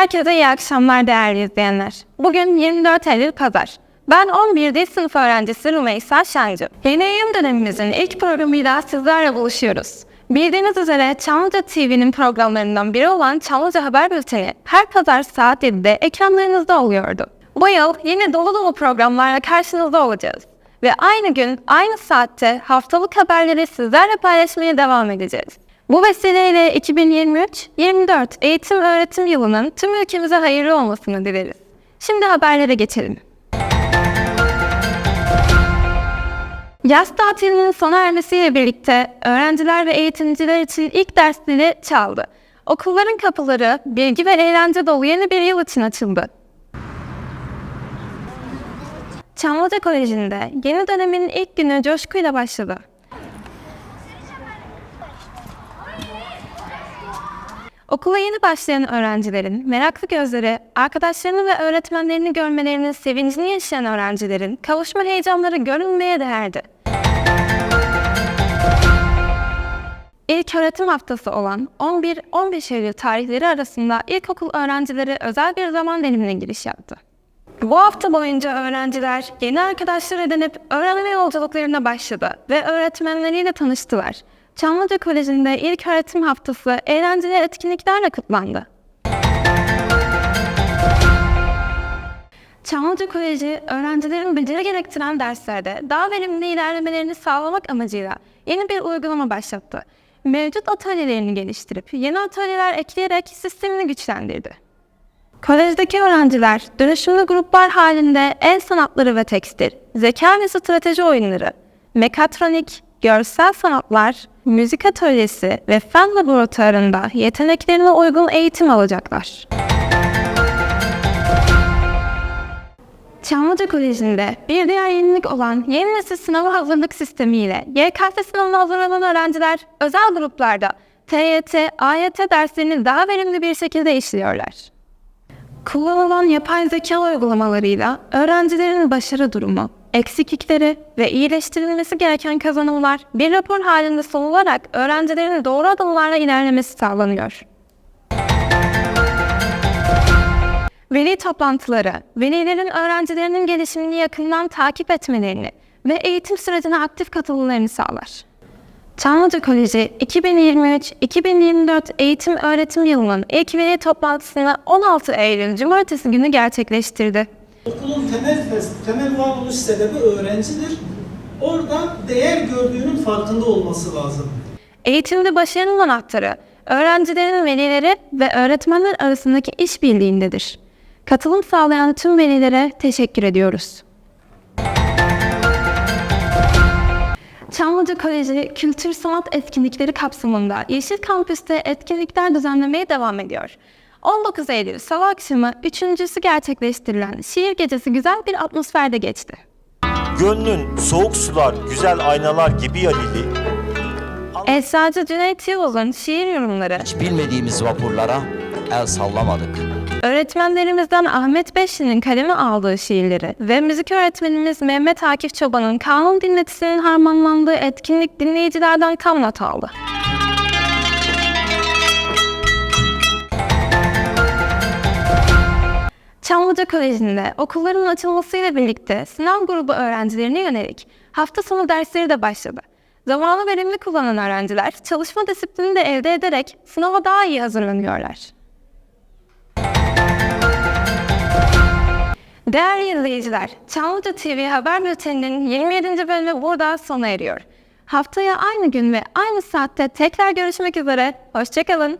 Herkese iyi akşamlar değerli izleyenler. Bugün 24 Eylül Pazar. Ben 11 dil sınıf öğrencisi Rümeysa Şancı. Yeni yayın dönemimizin ilk programıyla sizlerle buluşuyoruz. Bildiğiniz üzere Çamlıca TV'nin programlarından biri olan Çamlıca Haber Bülteni her pazar saat 7'de ekranlarınızda oluyordu. Bu yıl yine dolu dolu programlarla karşınızda olacağız. Ve aynı gün, aynı saatte haftalık haberleri sizlerle paylaşmaya devam edeceğiz. Bu vesileyle 2023-24 eğitim öğretim yılının tüm ülkemize hayırlı olmasını dileriz. Şimdi haberlere geçelim. Yaz tatilinin sona ermesiyle birlikte öğrenciler ve eğitimciler için ilk dersleri çaldı. Okulların kapıları bilgi ve eğlence dolu yeni bir yıl için açıldı. Çamlıca Koleji'nde yeni dönemin ilk günü coşkuyla başladı. Okula yeni başlayan öğrencilerin meraklı gözleri, arkadaşlarını ve öğretmenlerini görmelerinin sevincini yaşayan öğrencilerin kavuşma heyecanları görünmeye değerdi. İlk öğretim haftası olan 11-15 Eylül tarihleri arasında ilkokul öğrencileri özel bir zaman dilimine giriş yaptı. Bu hafta boyunca öğrenciler yeni arkadaşlar edinip öğrenme yolculuklarına başladı ve öğretmenleriyle tanıştılar. Çamlıca Koleji'nde ilk öğretim haftası eğlenceli etkinliklerle kutlandı. Çamlıca Koleji, öğrencilerin beceri gerektiren derslerde daha verimli ilerlemelerini sağlamak amacıyla yeni bir uygulama başlattı. Mevcut atölyelerini geliştirip yeni atölyeler ekleyerek sistemini güçlendirdi. Kolejdeki öğrenciler dönüşümlü gruplar halinde el sanatları ve tekstil, zeka ve strateji oyunları, mekatronik, görsel sanatlar, müzik atölyesi ve fen laboratuvarında yeteneklerine uygun eğitim alacaklar. Çamlıca Koleji'nde bir diğer yenilik olan yeni nesil sınava hazırlık sistemiyle YKS sınavına hazırlanan öğrenciler özel gruplarda TYT, AYT derslerini daha verimli bir şekilde işliyorlar. Kullanılan yapay zeka uygulamalarıyla öğrencilerin başarı durumu, eksiklikleri ve iyileştirilmesi gereken kazanımlar bir rapor halinde sunularak öğrencilerin doğru adımlarla ilerlemesi sağlanıyor. Veli toplantıları, velilerin öğrencilerinin gelişimini yakından takip etmelerini ve eğitim sürecine aktif katılımlarını sağlar. Çamlıca Koleji 2023-2024 eğitim öğretim yılının ilk veli toplantısını 16 Eylül Cumartesi günü gerçekleştirdi. Okulun temel temel varoluş sebebi öğrencidir. Orada değer gördüğünün farkında olması lazım. Eğitimde başarının anahtarı, öğrencilerin velileri ve öğretmenler arasındaki işbirliğindedir. Katılım sağlayan tüm velilere teşekkür ediyoruz. Çamlıca Koleji kültür sanat etkinlikleri kapsamında Yeşil Kampüs'te etkinlikler düzenlemeye devam ediyor. 19 Eylül Salı akşamı üçüncüsü gerçekleştirilen şiir gecesi güzel bir atmosferde geçti. Gönlün soğuk sular, güzel aynalar gibi yalili. Eczacı Cüneyt Yavuz'un şiir yorumları, Hiç bilmediğimiz vapurlara el sallamadık. öğretmenlerimizden Ahmet Beşli'nin kaleme aldığı şiirleri ve müzik öğretmenimiz Mehmet Akif Çoban'ın kanun dinletisinin harmanlandığı etkinlik dinleyicilerden tam not aldı. Çamlıca Koleji'nde okulların açılmasıyla birlikte sınav grubu öğrencilerine yönelik hafta sonu dersleri de başladı. Zamanı verimli kullanan öğrenciler çalışma disiplini de elde ederek sınava daha iyi hazırlanıyorlar. Değerli izleyiciler, Çamlıca TV Haber Bülteni'nin 27. bölümü burada sona eriyor. Haftaya aynı gün ve aynı saatte tekrar görüşmek üzere. Hoşçakalın.